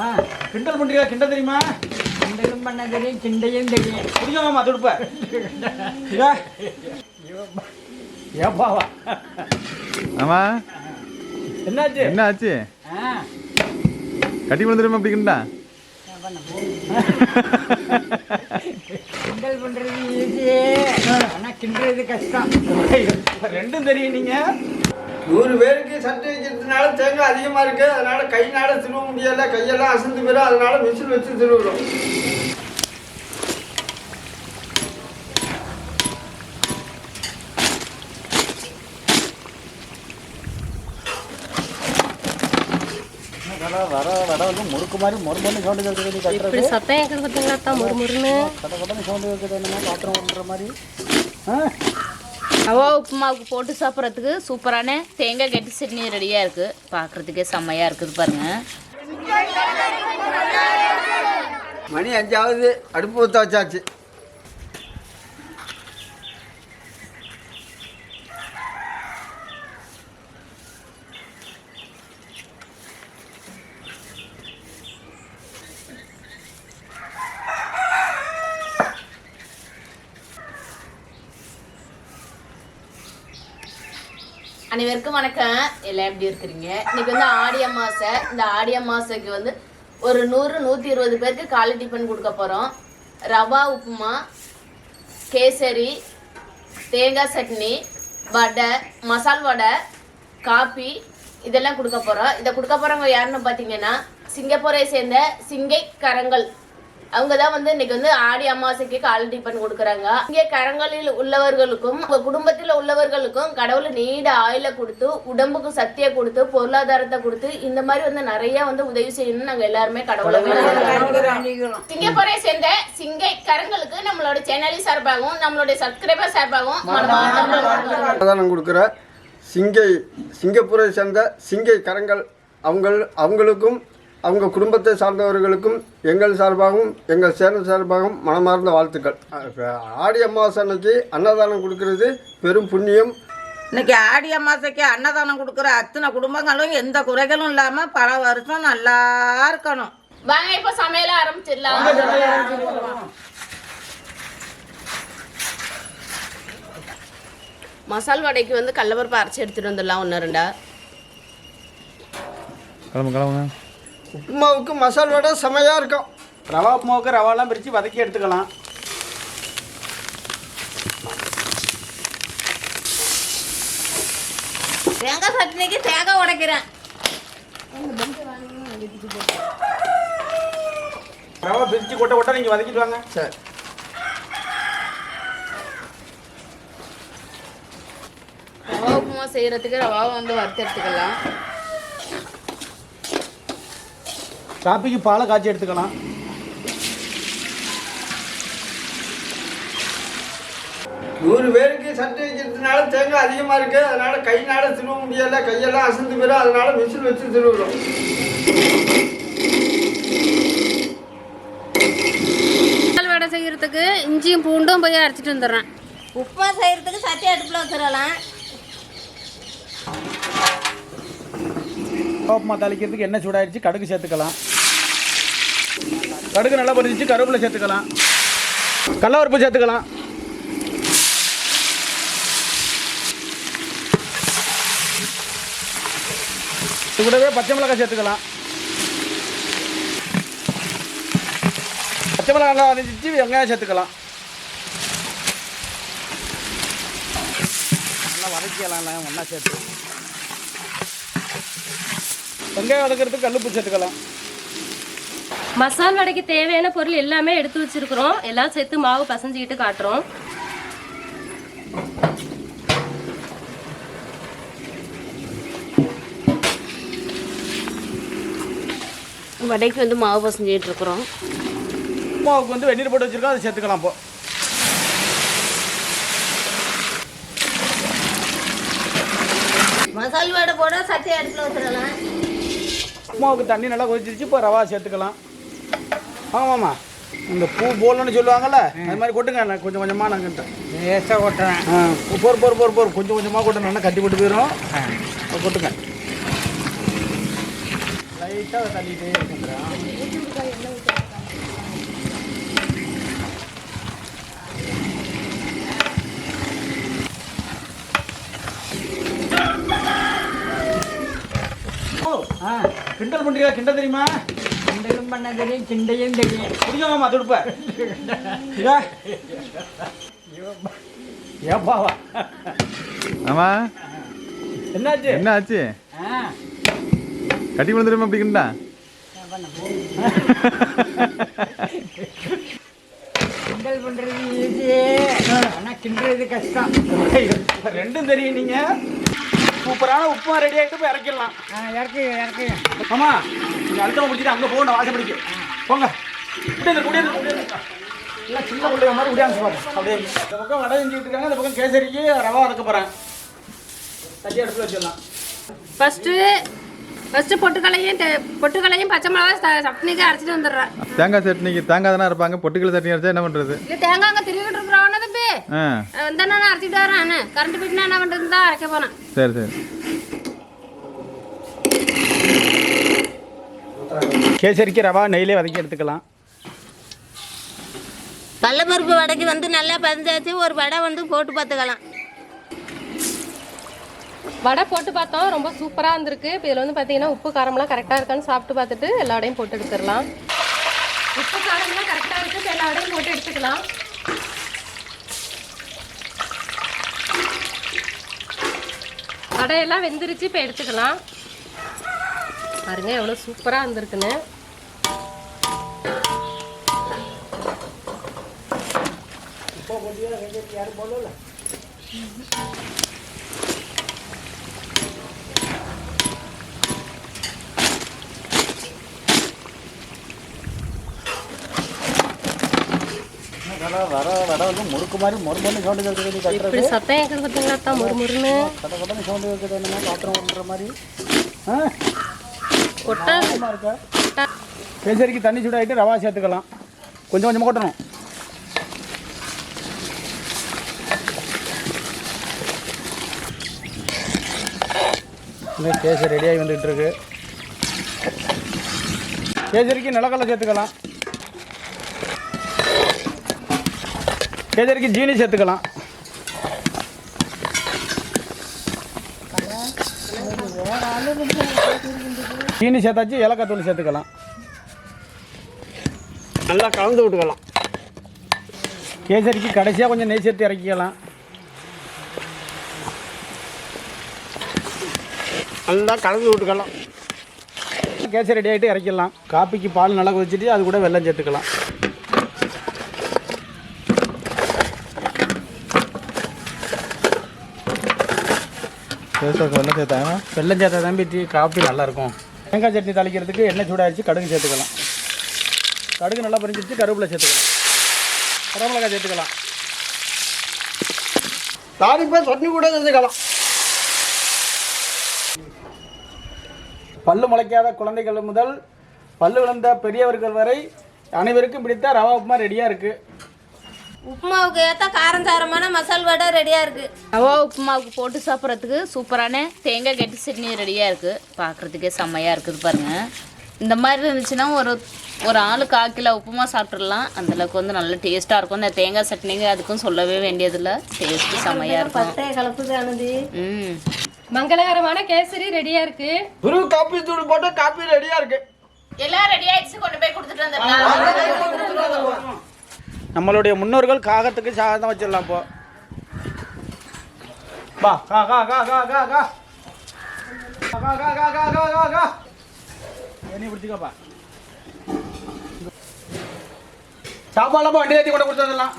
ஆ கிண்டல் பண்றியா? கிண்டல் தெரியுமா? கிண்டலும் பண்ண தெரியும் கிண்டையும் தெரியும். புரியுமா துடுப்ப ஏப்பாவா ஆமா. என்னாச்சு? என்ன ஆச்சு ஆ கட்டி விழுந்துருமா அப்படிங்கண்டா கிண்டல் பண்றது ஈஸி ஆனா கிண்டுறது கஷ்டம். ரெண்டும் தெரியும் நீங்க. நூறு பேருக்கு சட்டை வைக்கிறதுனால தேங்காய் அதிகமாக இருக்குது அதனால கையினால திருவ முடியல கையெல்லாம் அசந்து போயிடும் அதனால மிஷின் வச்சு திருவுறோம். வர வர வர வந்து முறுக்கு மாதிரி மொறுமொன்னு சவுண்டு கேட்குது இப்படி சத்தம் கேட்குது பார்த்தீங்களா முறுமுறுன்னு. கட்ட கட்டன்னு சவுண்டு கேட்குது என்னமோ பாத்திரம் ஓட்டுற மாதிரி? ஆ? ரவா உப்புமாவுக்கு போட்டு சாப்பிட்றதுக்கு சூப்பரான தேங்காய் கட்டி சட்னி ரெடியாக இருக்குது பார்க்குறதுக்கே செம்மையாக இருக்குது பாருங்கள் மணி அஞ்சாவது அடுப்பு ஊற்ற வச்சாச்சு. அனைவருக்கும் வணக்கம். எல்லாம் எப்படி இருக்கிறீங்க? இன்னைக்கு வந்து ஆடி அமாவாசை. இந்த ஆடி அமாவாசைக்கு வந்து ஒரு நூறு நூற்றி இருபது பேருக்கு காலை டிஃபன் கொடுக்க போகிறோம் ரவா உப்புமா கேசரி தேங்காய் சட்னி வடை மசால் வடை காஃபி இதெல்லாம் கொடுக்க போகிறோம் இதை கொடுக்க போகிறவங்க யாருன்னு பார்த்தீங்கன்னா சிங்கப்பூரை சேர்ந்த சிங்கை கரங்கள். அவங்க தான் வந்து இன்னைக்கு வந்து ஆடி அமாவாசைக்கு காலை டிஃபன் கொடுக்குறாங்க இங்கே கரங்களில் உள்ளவர்களுக்கும் உங்க குடும்பத்தில் உள்ளவர்களுக்கும் கடவுள் நீண்ட ஆயில கொடுத்து உடம்புக்கு சக்தியை கொடுத்து பொருளாதாரத்தை கொடுத்து இந்த மாதிரி வந்து நிறைய வந்து உதவி செய்யணும்னு நாங்க எல்லாருமே கடவுளை. சிங்கப்பூரை சேர்ந்த சிங்கை கரங்களுக்கு நம்மளோட சேனலி சார்பாகவும் நம்மளுடைய சப்ஸ்கிரைபர் சார்பாகவும் கொடுக்குற சிங்கை சிங்கப்பூரை சேர்ந்த சிங்கை கரங்கள் அவங்கள் அவங்களுக்கும் அவங்க குடும்பத்தை சார்ந்தவர்களுக்கும் எங்கள் சார்பாகவும் எங்கள் சேனல் சார்பாகவும் மனமார்ந்த வாழ்த்துக்கள். ஆடி அமாவாசை அன்னைக்கு அன்னதானம் கொடுக்கறது பெரும் புண்ணியம். இன்னைக்கு ஆடி அமாவாசைக்கு அன்னதானம் கொடுக்குற அத்தனை குடும்பங்களும் எந்த குறைகளும் இல்லாம பல வருஷம் நல்லா இருக்கணும். வாங்க இப்ப சமையல ஆரம்பிச்சிடலாம். மசால் வடைக்கு வந்து கடலப்பருப்பு அரைச்சி எடுத்துட்டு வந்துடலாம் ஒன்று ரெண்டா. கிளம்பு கிளம்புங்க. உப்புமாவுக்கு மசால் வடை செமையாக இருக்கும். ரவா உப்புமாவுக்கு ரவாலாம் பிரித்து வதக்கி எடுத்துக்கலாம். தேங்காய் சட்னிக்கு தேங்காய் உடைக்கிறேன். ரவா பிரித்து கொட்ட கொட்ட நீங்கள் வதக்கிட்டு வாங்க. சரி. ரவா உப்புமா செய்யறதுக்கு ரவாவை வந்து வறுத்து எடுத்துக்கலாம். காப்பிக்கு பாலை காய்ச்சி எடுத்துக்கலாம். நூறு பேருக்கு சட்டை வைக்கிறதுனால தேங்காய் அதிகமாக இருக்குது அதனால கையினால திருவ முடியல. கையெல்லாம் அசந்து போயிடும் அதனால மிஷின் வச்சு திருவுறோம். வடை செய்யறதுக்கு இஞ்சியும் பூண்டும் போய் அரைச்சிட்டு வந்துடுறேன். உப்புமா செய்யறதுக்கு சட்டி அடுப்புல வச்சிடலாம். உப்புமா தாளிக்கிறதுக்கு எண்ணெய் சூடாயிடுச்சு கடுகு சேர்த்துக்கலாம். கடுகு நல்லா பொரிச்சு கருவேப்பிலை சேர்த்துக்கலாம். கடலப்பருப்பு சேர்த்துக்கலாம். இது கூடவே பச்சை மிளகாய் சேர்த்துக்கலாம். பச்சை மிளகாய் நல்லா வதங்கிச்சு வெங்காயம் சேர்த்துக்கலாம். நல்லா வதக்கலாம் ஒன்றா சேர்த்து. வெங்காயம் வதக்கிறதுக்கு கல்லுப்பு சேர்த்துக்கலாம். மசால் வடைக்கு தேவையான பொருள் எல்லாமே எடுத்து வச்சிருக்கிறோம். எல்லாம் சேர்த்து மாவு பசஞ்சுக்கிட்டு காட்டுறோம். வடைக்கு வந்து மாவு பசஞ்சிட்டு இருக்கிறோம். உப்புமாவுக்கு வந்து வெந்நீர் போட்டு வச்சிருக்கோம். அதை சேர்த்துக்கலாம் இப்போ மசால் வடை போட சட்டி அடுப்புல வச்சிடலாம் உப்புமாவுக்கு தண்ணி நல்லா கொதிச்சிருச்சு. இப்போ ரவா சேர்த்துக்கலாம். ஆமாம்மா. இந்த பூ போலன்னு சொல்லுவாங்கல்ல அது மாதிரி கொட்டுங்க நான் கொஞ்சம் கொஞ்சமாக நாங்கள் லேசாக ஓட்டுறேன் ஆ போர் போர் போர் போர். கொஞ்சம் கொஞ்சமாக கொட்டணும் கட்டி போட்டு போயிடும் கொட்டுங்க. லைட் விட்டா அதை தள்ளிட்டே இருக்குங்கிறான் கிண்டல் பண்றியா கிண்டல் தெரியுமா? கிண்டலும் பண்ண தெரியும் கிண்டையும் தெரியும். புரியுங்க மாமா துடுப்ப. ஏப்பாவா ஆமா. என்னாச்சு? என்ன ஆச்சு கட்டி விழுந்துருமா அப்படிங்கண்டா கிண்டல் பண்றது ஈஸி ஆனா கிண்டுறது கஷ்டம். ரெண்டும் தெரியும் நீங்க. சூப்பரான உப்புமா ரெடி ஆகிட்டு போய் இறக்கிடலாம். இறக்கு இறக்கு. ஆமா நீங்க அழுத்தம் முடிச்சுட்டு அங்கே போகணும் வாசப்படிக்கு போங்க. குடியிருந்த குடியிருந்த இல்லை சின்ன பிள்ளைங்க மாதிரி குடியாந்து பாரு அப்படியே இந்த பக்கம் வடை செஞ்சுட்டு இருக்காங்க இந்த பக்கம் கேசரிக்கு ரவா வதக்க போகிறேன் தட்டி அடுப்பில் வச்சிடலாம். ஃபர்ஸ்ட்டு ஃபர்ஸ்ட்டு பொட்டுக்கலையும் பொட்டுக்கலையும் பச்சை மிளகா ச- சட்னிக்கு அரைச்சிட்டு வந்துடுறேன் தேங்காய் சட்னிக்கு தேங்காய் தானே இருப்பாங்க பொட்டுக்கல் சட்னி அரைச்சா என்ன பண்ணுறது இல்லை தேங்காய் அங்கே திருவிட்டு இருக்கிறவன தம்பி ஆ. வந்தா நான் அரைச்சிட்டு வரேன் கரண்ட் போயிட்டுனா என்ன பண்ணுறது தான் அரைக்க போனேன் சரி சரி. கேசரிக்கு ரவா நெய்லே வதக்கி எடுத்துக்கலாம். கடலப்பருப்பு வடைக்கு வந்து நல்லா பதிஞ்சாச்சு. ஒரு வடை வந்து போட்டு பார்த்துக்கலாம். வடை போட்டு பார்த்தோம் ரொம்ப சூப்பராக இருந்திருக்கு. இப்போ இதில் வந்து பார்த்தீங்கன்னா உப்பு காரம்லாம் கரெக்டாக இருக்கான்னு சாப்பிட்டு பார்த்துட்டு எல்லா வடையும் போட்டு எடுத்துடலாம். உப்பு காரம்லாம் கரெக்டாக இருக்குது இப்போ எல்லா வடையும் போட்டு எடுத்துக்கலாம். வடையெல்லாம் வெந்துருச்சு இப்போ எடுத்துக்கலாம். பாருங்க எவ்வளோ சூப்பராக இருந்திருக்குன்னு. வர வர வர வந்து முறுக்கு மாதிரி மொறுமொன்னு சவுண்டு கேட்குறது இப்படி சத்தம் கேட்குது பார்த்தீங்களா? தான் முறுமுறுன்னு. கட்ட சவுண்டு பாத்திரம் மாதிரி. இருக்கா? கேசரிக்கு தண்ணி சூடாகிட்டு ரவா சேர்த்துக்கலாம். கொஞ்சம் கொஞ்சமாக கொட்டணும். கேசரி ரெடியாகி வந்துகிட்டு இருக்கு. கேசரிக்கு நிலக்கடலை சேர்த்துக்கலாம். கேசரிக்கு ஜீனி சேர்த்துக்கலாம்? ஜீனி சேர்த்தாச்சு ஏலக்காய் தூள் சேர்த்துக்கலாம். நல்லா கலந்து விட்டுக்கலாம். கேசரிக்கு கடைசியாக கொஞ்சம் நெய் சேர்த்து இறக்கிக்கலாம். நல்லா கலந்து விட்டுக்கலாம். கேசரி ரெடி ஆகிட்டு இறக்கிடலாம். காப்பிக்கு பால் நல்லா கொதிச்சிட்டு அது கூட வெல்லம் சேர்த்துக்கலாம். சேர்த்து வெள்ளம் சேர்த்தா தம்பி டீ காப்பி நல்லாயிருக்கும். தேங்காய் சட்னி தாளிக்கிறதுக்கு எண்ணெய் சூடாகிடுச்சு கடுகு சேர்த்துக்கலாம். கடுகு நல்லா பறிஞ்சிருச்சு கருவேப்பிலை சேர்த்துக்கலாம். கடமிளகாய் சேர்த்துக்கலாம். தாளிப்பா சட்னி கூட சேர்த்துக்கலாம். பல்லு முளைக்காத குழந்தைகள் முதல் பல்லு விழுந்த பெரியவர்கள் வரை அனைவருக்கும் பிடித்த ரவா உப்புமா ரெடியாக இருக்குது உப்புமாவுக்கு ஏற்ற காரம் சாரமான மசால் வடை ரெடியாக இருக்குது ரவா உப்புமாவுக்கு போட்டு சாப்பிட்றதுக்கு சூப்பரான தேங்காய் கெட்டி சட்னி ரெடியாக இருக்குது பார்க்குறதுக்கே செம்மையாக இருக்குது பாருங்க இந்த மாதிரி இருந்துச்சுன்னா ஒரு ஒரு ஆளு கால் கிலோ உப்புமா சாப்பிட்றலாம் அந்தளவுக்கு வந்து நல்ல டேஸ்ட்டாக இருக்கும் இந்த தேங்காய் சட்னிங்க அதுக்கும் சொல்லவே வேண்டியதில்லை டேஸ்ட்டு செம்மையாக இருக்கும் பத்தே கலப்புது ஆனது ம் மங்களகரமான கேசரி ரெடியாக இருக்குது குரு காப்பி தூள் போட்டு காப்பி ரெடியாக இருக்குது எல்லாம் ரெடி ஆயிடுச்சு கொண்டு போய் கொடுத்துட்டு வந்துடலாம் நம்மளுடைய முன்னோர்கள் காகத்துக்கு சாதம் வச்சிடலாம் இப்போ. வா கா கா கா கா கா கா. கா கா கா கா கா கா கா. என்னையும் பிடிச்சிக்கப்பா சாப்பாடுலாம் வண்டி ஏற்றி கொண்டு கொடுத்ததெல்லாம்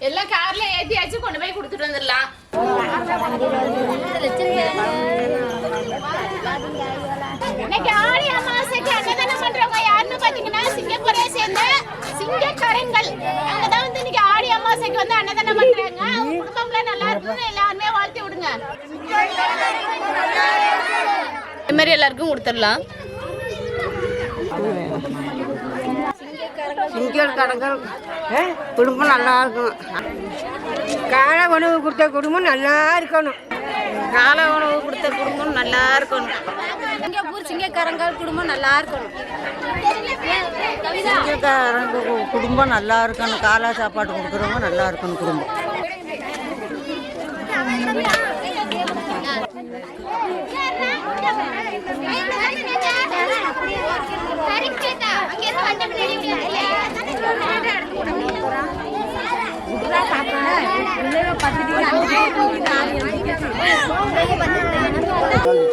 எல்லாம் கார்ல ஏற்றியாச்சு கொண்டு போய் கொடுத்துட்டு வந்துடலாம். இன்னைக்கு ஆடி பண்றவங்க யாருன்னு பாத்தீங்கன்னா சிங்கப்பூரை சேர்ந்த சிங்கக்காரங்கள் அவங்க தான் வந்து இன்னைக்கு ஆடி அமாவாசைக்கு வந்து அன்னதானம் பண்றாங்க. அவங்க குடும்பம்ல நல்லா இருக்கும்னு எல்லாருமே வாழ்த்தி விடுங்க. இந்த மாதிரி எல்லாருக்கும் கொடுத்துடலாம். சிங்கல் கடங்கள் குடும்பம் நல்லா இருக்கும் காலை உணவு கொடுத்த குடும்பம் நல்லா இருக்கணும் காலை உணவு கொடுத்த குடும்பம் நல்லா இருக்கணும் சிங்கப்பூர் சிங்கக்காரங்கள் குடும்பம் நல்லா இருக்கணும் கவிதா சிங்கக்காரங்க குடும்பம் நல்லா இருக்கணும் காலை சாப்பாடு கொடுக்குறவங்க நல்லா இருக்கணும் குடும்பம்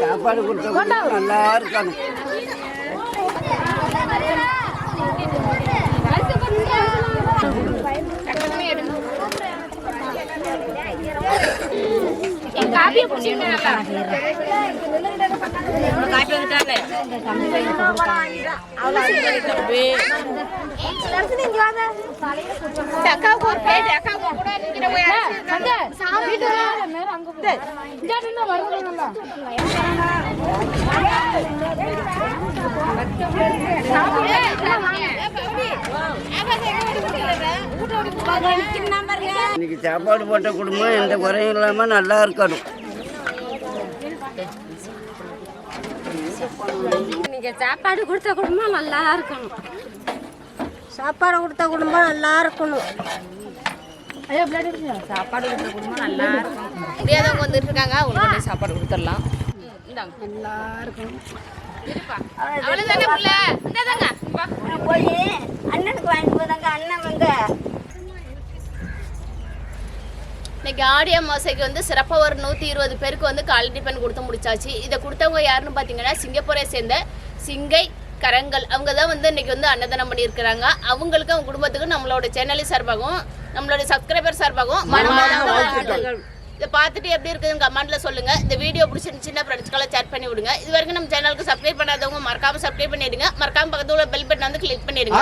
சாப்பாடு கொடுத்த நல்லா இருக்கணும் காப்பியை இன்னைக்கு சாப்பாடு போட்ட குடும்பம் எந்த குறையும் இல்லாமல் நல்லா இருக்கணும். நீங்க சாப்பாடு கொடுத்த குடும்பம் நல்லா இருக்கணும். சாப்பாடு கொடுத்த குடும்பம் நல்லா இருக்கணும். சாப்பாடு கொடுத்த குடும்பம் நல்லா இருக்கணும். முடியாதவங்க வந்துட்டு இருக்காங்க அவங்களுக்கு சாப்பாடு கொடுத்துடலாம். புள்ள? இந்தாதாங்க வா. போய் அண்ணனுக்கு வாங்கிட்டு போதாங்க அண்ணன் வந்து இன்னைக்கு ஆடி அமாவாசைக்கு வந்து சிறப்பாக ஒரு நூற்றி இருபது பேருக்கு வந்து கால் டிஃபன் கொடுத்து முடிச்சாச்சு. இதை கொடுத்தவங்க யாருன்னு பார்த்தீங்கன்னா சிங்கப்பூரை சேர்ந்த சிங்கை கரங்கள். அவங்க தான் வந்து இன்னைக்கு வந்து அன்னதானம் பண்ணியிருக்கிறாங்க. அவங்களுக்கு அவங்க குடும்பத்துக்கு நம்மளோட சேனல் சார்பாகவும் நம்மளோட சப்ஸ்கிரைபர் சார்பாகவும் மனமார்ந்த இதை பார்த்துட்டு எப்படி இருக்குதுன்னு கமெண்ட்ல சொல்லுங்க. இந்த வீடியோ பிடிச்சிருந்துச்சுன்னா ஃப்ரெண்ட்ஸ்க்கெல்லாம் சேட் பண்ணி விடுங்க. இது வரைக்கும் நம்ம சேனலுக்கு சப்ஸ்கிரைப் பண்ணாதவங்க மறக்காம சப்ஸ்கிரைப் பண்ணிடுங்க. மறக்காம பக்கத்துல பெல் பட்டன் வந்து கிளிக் பண்ணிடுங்க.